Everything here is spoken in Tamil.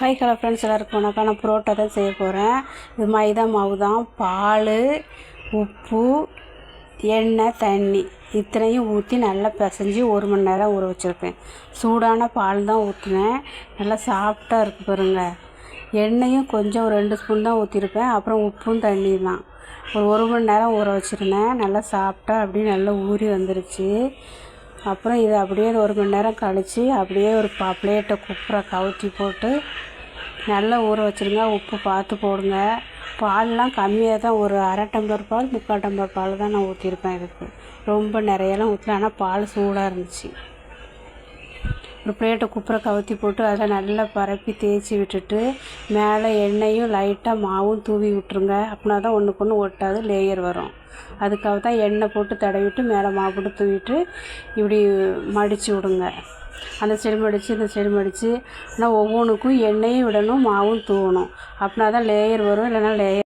ஹாய் ஹலோ ஃப்ரெண்ட்ஸ் எல்லாருக்கும் வணக்கம். நான் புரோட்டா தான் செய்ய போகிறேன் இது மைதா மாவு தான். பால் உப்பு எண்ணெய் தண்ணி. இத்தனையும் ஊற்றி நல்லா பிசைஞ்சு ஒரு மணி நேரம் ஊற வச்சுருக்கேன் சூடான பால் தான் ஊற்றினேன் நல்லா சாஃப்டாக இருக்குது பாருங்க. எண்ணெயும் கொஞ்சம் ஒரு ரெண்டு ஸ்பூன் தான் ஊற்றிருப்பேன் அப்புறம் உப்பும் தண்ணி தான். ஒரு ஒரு மணி நேரம் ஊற வச்சுருந்தேன். நல்லா சாப்பிட்டா அப்படியே நல்லா ஊறி வந்துருச்சு. அப்புறம் இதை அப்படியே ஒரு மணி நேரம் கழித்து அப்படியே ஒரு பா பிளேட்டை குப்புற கவுத்தி போட்டு நல்லா ஊற வச்சுருங்க. உப்பு பார்த்து போடுங்க. பால்லாம் கம்மியாக தான் ஒரு அரை டம்ளர் பால் முக்கால் டம்ளர் பால் தான் நான் ஊற்றிருப்பேன் இதுக்கு. ரொம்ப நிறையலாம் ஊற்றல ஆனால் பால் சூடாக இருந்துச்சு. ஒரு பிளேட்டை குப்புற கவுத்தி போட்டு அதில் நல்லா பரப்பி தேய்ச்சி விட்டுட்டு மேலே எண்ணெயும் லைட்டாக மாவும் தூவி விட்டுருங்க. அப்படின்னா தான் ஒன்றுக்கு ஒன்று ஒட்டாது லேயர் வரும். அதுக்காக தான் எண்ணெய் போட்டு தடவிட்டு மேலே மாவு போட்டு தூவிட்டு இப்படி மடித்து விடுங்க. அந்த சைடு மடித்து இந்த சைடு மடித்து ஆனால் ஒவ்வொன்றுக்கும் எண்ணெயும் விடணும் மாவும் தூவணும். அப்படின்னா தான் லேயர் வரும் இல்லைன்னா லேயர்